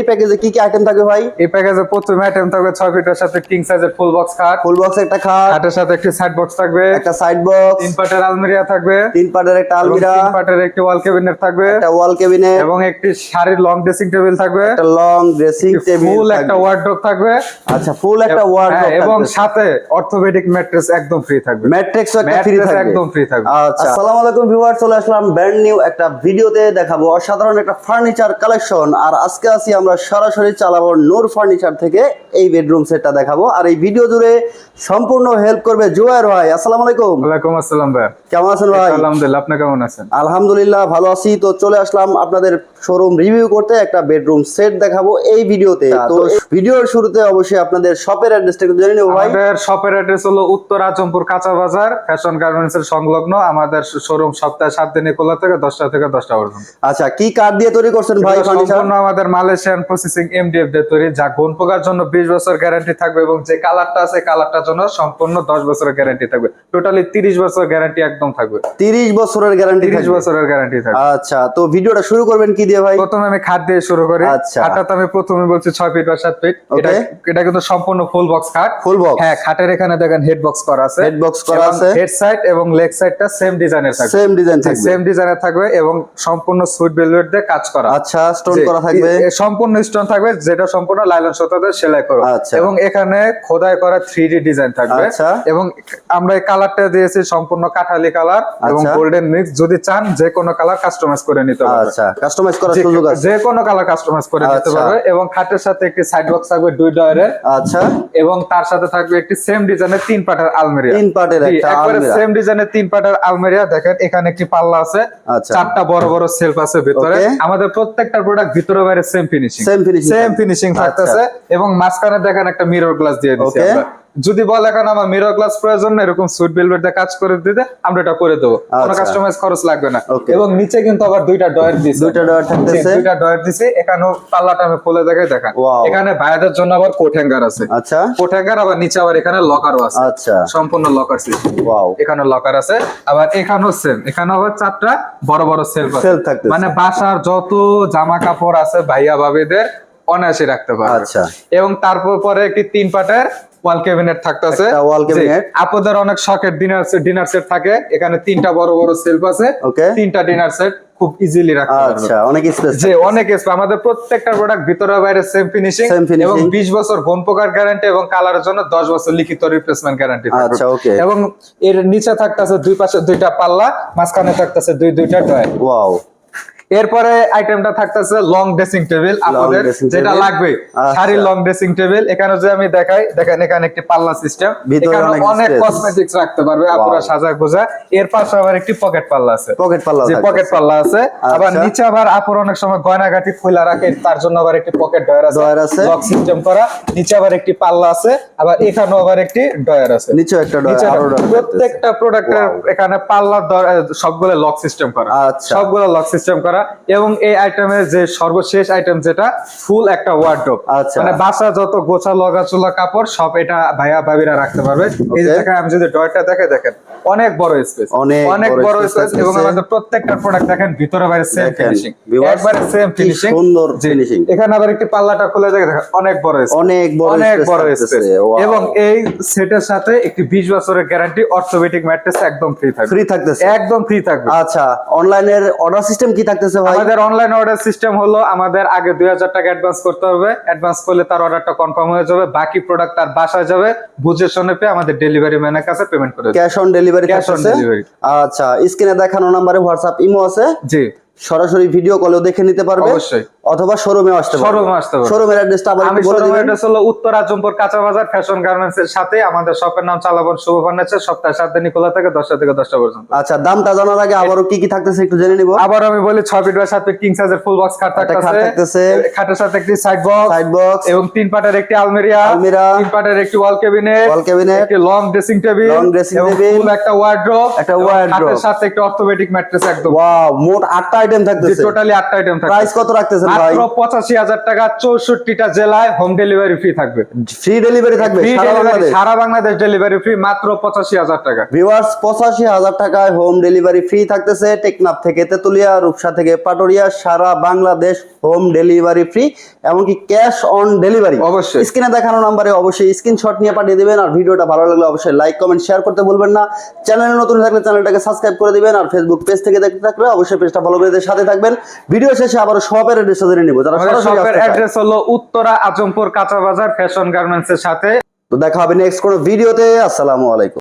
এই প্যাকেজে কি কি আইটেম থাকবে ভাই? এই প্যাকেজে প্রথম আইটেম থাকবে ছয় ফিটের সাথে কিং সাইজের ফুল বক্স খাট। ফুল বক্স একটা খাট। খাটের সাথে একটি সাইড বক্স থাকবে। একটা সাইড বক্স তিন পাটের আলমিরিয়া থাকবে। তিন পার্টের একটা আলমিরা। তিন পাটের একটি ওয়াল ক্যাবিনেট থাকবে। একটা ওয়াল কেবিনেট এবং একটি শাড়ির লং ড্রেসিং টেবিল থাকবে। একটা লং ড্রেসিং টেবিল ফুল একটা ওয়ার্ড্রোব থাকবে। আচ্ছা ফুল একটা ওয়ার্ড হ্যাঁ, এবং সাথে অর্থোপেডিক ম্যাট্রেস একদম ফ্রি থাকবে। ম্যাট্রিক্স একটা ফ্রি থাকবে। একদম free থাকবে। আচ্ছা আসসালামু আলাইকুম ভিউয়ার চলে আসলাম ব্র্যান্ড নিউ একটা ভিডিওতে দেখাবো অসাধারণ একটা ফার্নিচার কালেকশন আর আজকে আছি আমরা সরাসরি চালাবো নূর ফার্নিচার থেকে এই বেডরুম সেটটা দেখাবো। আর এই ভিডিও জুড়ে সম্পূর্ণ হেল্প করবে জুয়ার ভাই। আসসালামু আলাইকুম। ওয়ালাইকুম আসসালাম ভাই। কেমন আছেন ভাই? আলহামদুলিল্লাহ আপনি কেমন আছেন? আলহামদুলিল্লাহ ভালো আছি। তো চলে আসলাম আপনাদের শোরুম রিভিউ করতে একটা বেডরুম সেট দেখাবো এই ভিডিওতে। তো ভিডিওর শুরুতে অবশ্যই আপনাদের শপের অ্যাড্রেসটা একটু জেনে নেব ভাই। আমাদের শপের অ্যাড্রেস হলো উত্তর আজমপুর কাঁচা বাজার ফ্যাশন গার্মেন্টস এর সংলগ্ন। আমাদের শোরুম সপ্তাহে সাত দিনে খোলা থেকে দশটা থেকে দশটা পর্যন্ত। আচ্ছা কি কাঠ দিয়ে তৈরি করছেন ভাই ফার্নিচার সম্পূর্ণ আমাদের মালয়েশিয়ান প্রসেসিং এমডিএফ দিয়ে তৈরি যা গুণ পোকার জন্য বিশ বছর গ্যারান্টি থাকবে এবং যে কালারটা আছে কালারটার জন্য সম্পূর্ণ দশ বছরের গ্যারান্টি থাকবে। টোটালি তিরিশ বছর গ্যারান্টি একদম থাকবে। তিরিশ বছরের গ্যারান্টি তিরিশ বছরের গ্যারান্টি থাকবে। আচ্ছা তো ভিডিওটা শুরু করবেন কি দিয়ে ভাই? প্রথমে আমি খাট দিয়ে শুরু করি। আচ্ছা। খাটটা আমি প্রথমে বলছি ছয় ফিট বা সাত ফিট এটা এটা কিন্তু সম্পূর্ণ ফুল বক্স খাট। ফুল বক্স হ্যাঁ খাটের এখানে দেখেন হেড বক্স করা আছে। হেড বক্স করা আছে। হেড সাইড এবং লেগ সাইডটা সেম ডিজাইনের থাকবে। সেম ডিজাইন থাকবে। সেম ডিজাইনের থাকবে এবং সম্পূর্ণ সুইট ভেলভেট দিয়ে কাজ করা। আচ্ছা স্টোন করা থাকবে। এ- সম্পূর্ণ স্টোন থাকবে যেটা সম্পূর্ণ লাইলন সুতা দিয়ে সেলাই করা। আচ্ছা। এবং এখানে খোদাই করা থ্রি ডিজাইন থাকবে। আচ্ছা। এবং আমরা এই কালারটা দিয়েছি সম্পূর্ণ কাঠালি কালার এবং আচ্ছা। গোল্ডেন মিক্স যদি চান যে কোনো কালার কাস্টমাইজ করে নিতে পারবে। আচ্ছা কাস্টমাইজ করার সুযোগ আছে। যে কোনো কালার কাস্টমাইজ করে নিতে আচ্ছা। পারবে এবং খাটের সাথে একটি সাইড বক্স থাকবে দুই ডয়ারের। আচ্ছা। এবং তার সাথে থাকবে একটি সেম ডিজাইনের তিন পাটের আলমারিয়া তিন পার্টের একটা একবারে সেম ডিজাইনের তিন পাটের আলমারিয়া দেখেন এখানে একটি পাল্লা আছে। আচ্ছা। চারটা বড় বড় সেলফ আছে ভিতরে। আমাদের প্রত্যেকটা প্রোডাক্ট ভিতরে বাইরে সেম ফিনিশিং ফিনিশিং সেম থাকবে। ফিনিশিং থাকতেছে। এবং মাঝখানে দেখেন একটা মিরর গ্লাস দিয়ে দিচ্ছি আমরা। যদি বলে এখন আমার মিরর গ্লাস প্রয়োজন না এরকম সুইট বেলভেট দিয়ে কাজ করে দিতে আমরা এটা করে দেবো। কোনো আচ্ছা। কাস্টমাইজ খরচ লাগবে না। এবং নিচে কিন্তু আবার দুইটা ডয়ার দিয়েছে দুইটা ডয়ার থাকতেছে। দুইটা ডয়ার দিছি। এখানেও পাল্লাটা আমি খুলে দেখাই দেখান। এখানে ভাইয়াদের জন্য আবার কোট হ্যাঙ্গার আছে। আচ্ছা। কোট হ্যাঙ্গার আবার নিচে আবার এখানে লকারও আছে। আচ্ছা। সম্পূর্ণ লকার সিস্টেম ওয়াও এখানে লকার আছে। আবার এখানেও সেম এখানে আবার চারটা বড় বড় সেলফ আছে। মানে বাসার যত জামা কাপড় আছে ভাইয়া ভাবিদের অনায়াসে রাখতে পারবে। আচ্ছা। এবং তারপর পরে একটি তিন পাটের ওয়াল ক্যাবিনেট থাকতেছে। wall cabinet। আপনাদের অনেক শখের ডিনার সেট ডিনার সেট থাকে। এখানে তিনটা বড় বড় সেলফ আছে। তিনটা ডিনার সেট খুব ইজিলি রাখতে পারবে আচ্ছা অনেক স্পেস যে অনেক স্পেস আমাদের প্রত্যেকটা প্রোডাক্ট ভিতরে বাইরে সেম ফিনিশিং এবং 20 বছর ঘন পোকার গ্যারান্টি এবং কালারের জন্য 10 বছর লিখিত রিপ্লেসমেন্ট গ্যারান্টি আচ্ছা, okay। এবং এর নিচে থাকতেছে দুই পাশে দুইটা পাল্লা মাঝখানে থাকতেছে দুই দুইটা ডয়ার ওয়াও এরপরে আইটেমটা থাকতেছে লং ড্রেসিং টেবিল আপনাদের যেটা লাগবে আচ্ছা। শাড়ির লং ড্রেসিং টেবিল এখানে যে আমি দেখাই দেখেন এখানে একটি পাল্লা সিস্টেম এখানে অনেক কসমেটিক্স রাখতে পারবে আপনারা সাজা গোজা। এর পাশে আবার একটি পকেট পাল্লা আছে। পকেট পাল্লা যে পকেট পাল্লা আছে। আবার আচ্ছা। নিচে আবার আপুর অনেক সময় গয়নাগাটি খোলা রাখে তার জন্য আবার একটি পকেট ডয়ার আছে। ডয়ার আছে। লক সিস্টেম করা। নিচে আবার একটি পাল্লা আছে আবার এখানেও আবার একটি ডয়ার আছে। নিচে একটা ডয়ার প্রত্যেকটা প্রোডাক্টের এখানে পাল্লার সবগুলো লক সিস্টেম করা। আচ্ছা। সবগুলো লক সিস্টেম করা। এবং এই আইটেমের যে সর্বশেষ আইটেম যেটা ফুল একটা ওয়ার্ড্রোব আচ্ছা। মানে বাসা যত গোছা লগা চুলা কাপড় সব এটা ভাইয়া ভাবিরা রাখতে পারবে। এই যে দেখেন আমি যদি ডয়ারটা দেখে দেখেন অনেক বড় স্পেস অনেক অনেক বড় স্পেস এবং আমাদের প্রত্যেকটা প্রোডাক্ট দেখেন ভিতরে বাইরে সেম ফিনিশিং একবারে সেম ফিনিশিং সুন্দর finishing। এখানে আবার একটি পাল্লাটা খুলে দেখে দেখেন অনেক বড় space। অনেক বড় অনেক বড় স্পেস এবং এই সেটের সাথে একটি 20 বছরের গ্যারান্টি অর্থোপেডিক ম্যাট্রেস একদম ফ্রি থাকবে। ফ্রি থাকতেছে। একদম ফ্রি থাকবে। আচ্ছা অনলাইনের অর্ডার সিস্টেম কি থাকতেছে? ভাই। আমাদের অনলাইন অর্ডার সিস্টেম হলো আমাদের আগে দুই হাজার টাকা অ্যাডভান্স করতে হবে। অ্যাডভান্স করলে তার অর্ডারটা কনফার্ম হয়ে যাবে। বাকি প্রোডাক্ট তার বাসায় যাবে। বুঝে শুনে পেয়ে আমাদের ডেলিভারি ম্যানের কাছে পেমেন্ট করে। Cash on delivery cash on delivery. আচ্ছা স্ক্রিনে দেখানো নম্বরে হোয়াটসঅ্যাপ ইমো আছে। জি। সরাসরি ভিডিও কলেও দেখে নিতে পারবে অবশ্যই। অথবা শোরুমে আসতে পারবে। এ আসতে পারবে। শোরুমের অ্যাড্রেসটা আবার আমি শোরুম দিবেন। অ্যাড্রেস হলো উত্তর আজমপুর কাঁচা বাজার ফ্যাশন গার্মেন্টস এর সাথে। আমাদের শপের নাম চালাবন শুভ ফার্নিচার সপ্তাহে সাত দিনই খোলা থাকে দশটা থেকে দশটা পর্যন্ত। আচ্ছা দামটা জানার আগে আবারও কি কি থাকতেছে একটু জেনে নিব। আবার আমি বলি ছয় ফিট বাই সাত ফিট কিং সাইজের ফুল বক্স খাট থাকতেছে। খাটের সাথে একটি সাইড বক্স সাইড বক্স এবং তিন পাটের একটি আলমিরিয়া আলমিরা, তিন পাটের একটি ওয়াল ক্যাবিনেট ওয়াল ক্যাবিনেট একটি লং ড্রেসিং টেবিল dressing এবং table, ফুল একটা ওয়ার্ড্রোব একটা wardrobe। সাথে একটি অর্থোপেডিক ম্যাট্রেস একদম। ওয়াও মোট আটটা আইটেম থাকতেছে? টোটালি আটটা আইটেম থাকবে প্রাইস কত রাখতেছেন ভাই? মাত্র পঁচাশি হাজার টাকা চৌষট্টিটা জেলায় হোম ডেলিভারি ফ্রি থাকবে। ফ্রি ডেলিভারি থাকবে? সারা বাংলাদেশ? সারা বাংলাদেশ ডেলিভারি ফ্রি মাত্র পঁচাশি হাজার টাকা। ভিউয়ার্স পঁচাশি হাজার টাকায় হোম ডেলিভারি ফ্রি থাকতেছে টেকনাফ থেকে তেতুলিয়া রূপসা থেকে পাটুরিয়া সারা বাংলাদেশ হোম ডেলিভারি ফ্রি এমনকি ক্যাশ অন ডেলিভারি অবশ্যই। স্ক্রিনে দেখানো নাম্বারে অবশ্যই স্ক্রিনশট নিয়ে পাঠিয়ে দিবেন আর ভিডিওটা ভালো লাগলে অবশ্যই লাইক কমেন্ট শেয়ার করতে ভুলবেন না। চ্যানেলে নতুন থাকলে চ্যানেলটাকে সাবস্ক্রাইব করে দিবেন আর ফেসবুক পেজ থেকে দেখতে থাকলে অবশ্যই পেজটা ফলো করে দিয়ে সাথে থাকবেন। ভিডিও শেষে আবার শপের অ্যাড্রেসটা জেনে নিব। যারা আমাদের সরাসরি অ্যাড্রেস হলো উত্তরা আজমপুর কাঁচা বাজার ফ্যাশন গার্মেন্টস এর সাথে। তো দেখা হবে নেক্সট কোনো ভিডিওতে। আসসালামু আলাইকুম।